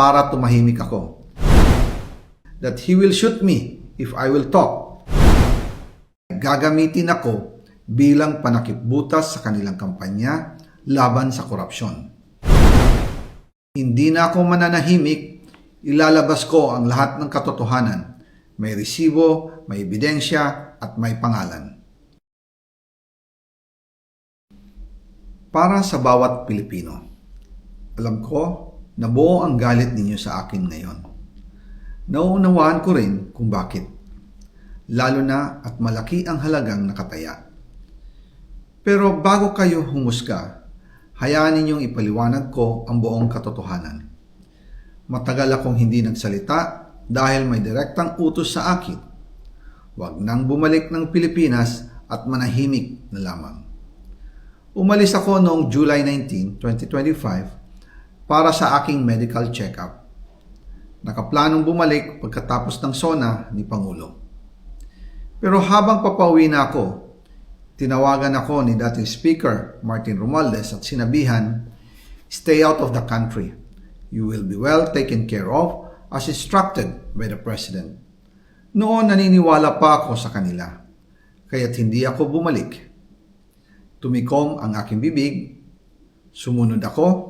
para tumahimik ako. That he will shoot me if I will talk. Gagamitin ako bilang panakipbutas sa kanilang kampanya laban sa korupsyon. Hindi na ako mananahimik, ilalabas ko ang lahat ng katotohanan. May resibo, may ebidensya, at may pangalan. Para sa bawat Pilipino, alam ko na buo ang galit ninyo sa akin ngayon. Nauunawaan ko rin kung bakit. Lalo na at malaki ang halagang nakataya. Pero bago kayo humusga, hayaan ninyong ipaliwanag ko ang buong katotohanan. Matagal akong hindi nagsalita dahil may direktang utos sa akin. Huwag nang bumalik ng Pilipinas at manahimik na lamang. Umalis ako noong July 19, 2025 para sa aking medical check-up. Nakaplanong bumalik pagkatapos ng SONA ni Pangulo. Pero habang papauwi na ako, tinawagan ako ni dating Speaker Martin Romualdez at sinabihan, Stay out of the country. You will be well taken care of as instructed by the President. Noon naniniwala pa ako sa kanila, kaya't hindi ako bumalik. Tumikom ang aking bibig, sumunod ako,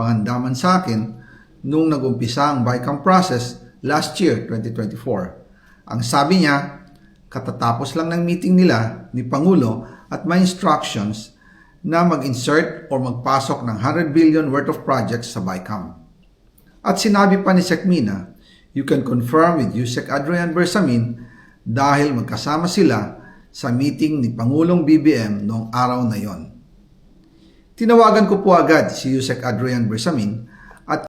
pangandaman sa akin, nung nagumpisa ang BICAM process last year, 2024. Ang sabi niya, katatapos lang ng meeting nila ni Pangulo at may instructions na mag-insert or magpasok ng 100 billion worth of projects sa BICAM. At sinabi pa ni Sekmina, you can confirm with Yusek Adrian Bersamin dahil magkasama sila sa meeting ni Pangulong BBM noong araw na yon. Tinawagan ko po agad si Yusek Adrian Bersamin